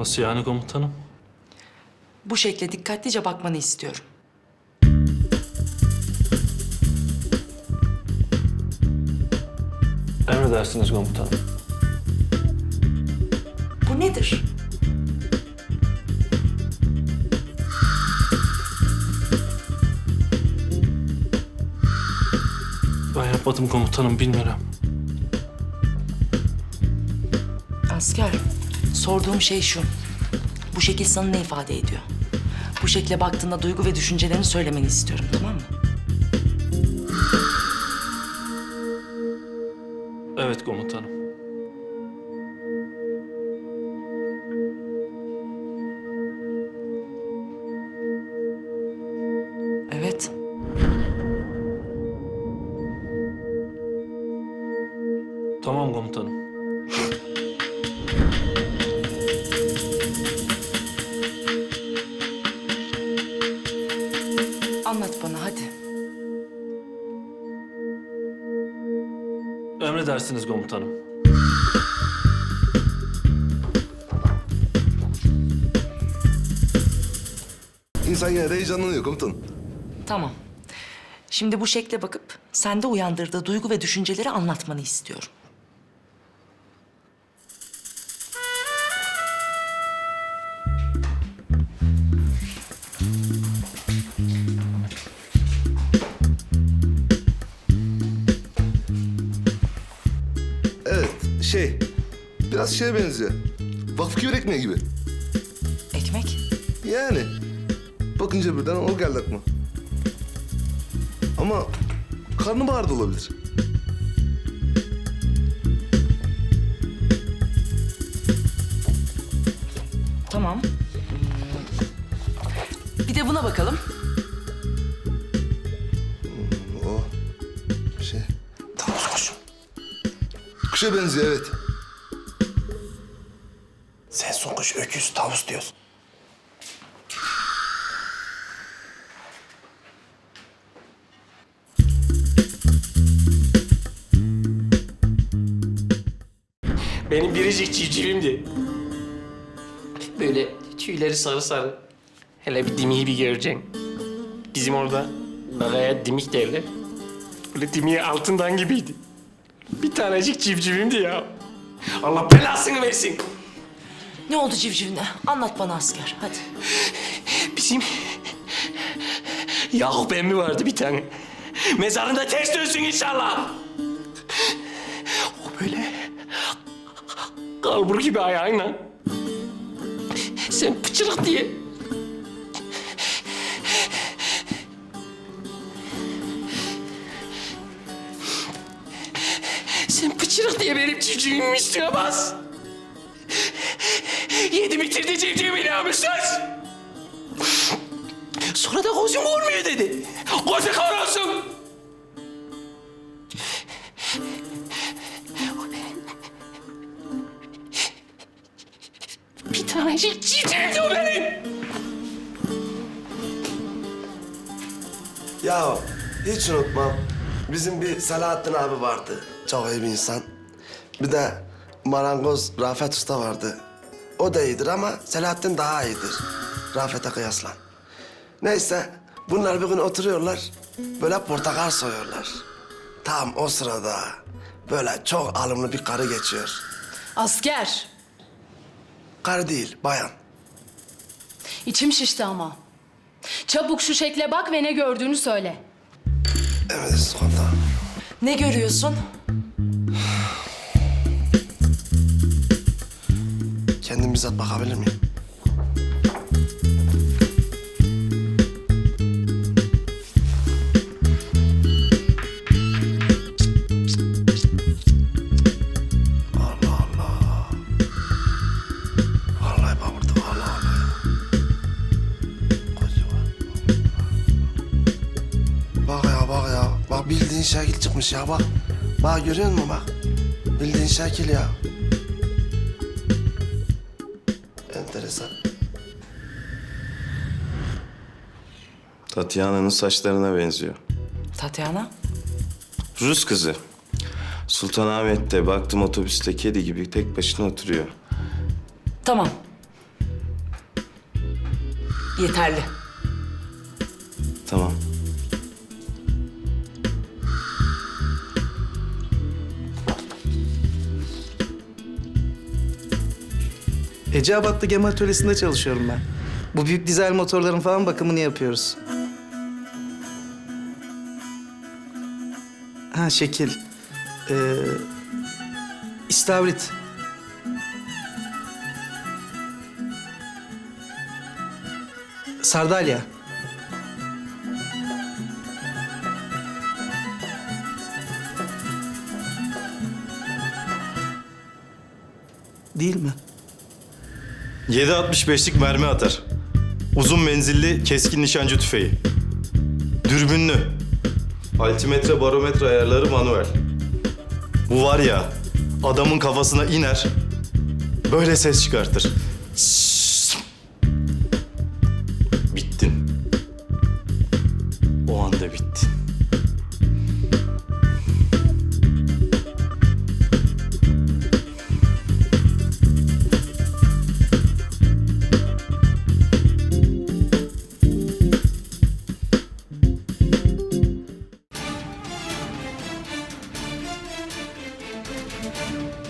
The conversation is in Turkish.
Nasıl yani komutanım? Bu şekle dikkatlice bakmanı istiyorum. Emredersiniz komutanım. Bu nedir? Ben yapmadım komutanım bilmiyorum. Asker, sorduğum şey şu. Bu şekil sana ne ifade ediyor? Bu şekle baktığında duygu ve düşüncelerini söylemeni istiyorum, tamam mı? Evet komutanım. Emredersiniz komutanım. İnsan yine de heyecanlanıyor komutanım. Tamam. Şimdi bu şekle bakıp sende uyandırdığı duygu ve düşünceleri anlatmanı istiyorum. Şey biraz şeye benziyor. Vakfı küver ekmeği gibi. Ekmek? Yani bakınca birden o geldi aklıma. Ama karnabahar da olabilir. Tamam. Hmm. Bir de buna bakalım. Kuşa benziyor evet. Sen son kuş öküz tavus diyorsun. Benim biricik civcivimdi. Böyle tüyleri sarı sarı. Hele bir dimiği bir göreceksin. Bizim orada bagaya dimik derler. Böyle dimiği altından gibiydi. Bir tanecik civcivimdi ya. Allah belasını versin. Ne oldu civcivine? Anlat bana asker, hadi. Bizim Yakup emmi vardı bir tane. Mezarında ters dönsün inşallah. O böyle kalbur gibi ayağıyla. Sen pıçırık diye. Sen pıçırık diye benim civcivimin üstüne bas. Yedi bitirdi civcivimi namussuz. Sonra da gözüm olmuyor dedi. Gözü kör olsun. Bir tanecik civcivdi o benim. Ya hiç unutmam. Bizim bir Selahattin abi vardı. Çok iyi bir insan. Bir de marangoz Rafet Usta vardı. O da iyidir ama Selahattin daha iyidir. Rafet'e kıyasla. Neyse bunlar bir gün oturuyorlar. Böyle portakal soyuyorlar. Tam o sırada böyle çok alımlı bir karı geçiyor. Asker. Karı değil, bayan. İçim şişti ama. Çabuk şu şekle bak ve ne gördüğünü söyle. Emredersiniz komutanım. Ne görüyorsun? Kendim bizzat bakabilir miyim? Bildiğin şekil çıkmış ya bak. Bak görüyor musun bak? Bildiğin şekil ya. Enteresan. Tatyana'nın saçlarına benziyor. Tatyana? Rus kızı. Sultanahmet'te baktım otobüste kedi gibi tek başına oturuyor. Tamam. Yeterli. Tamam. Eceabat'ta gemi atölyesinde çalışıyorum ben. Bu büyük dizel motorların falan bakımını yapıyoruz. Ha şekil. Ee, istavrit. Sardalya. Değil mi? 7.65'lik mermi atar. Uzun menzilli keskin nişancı tüfeği. Dürbünlü. Altimetre barometre ayarları manuel. Bu var ya adamın kafasına iner. Böyle ses çıkartır. Bittin. O anda bittin. Música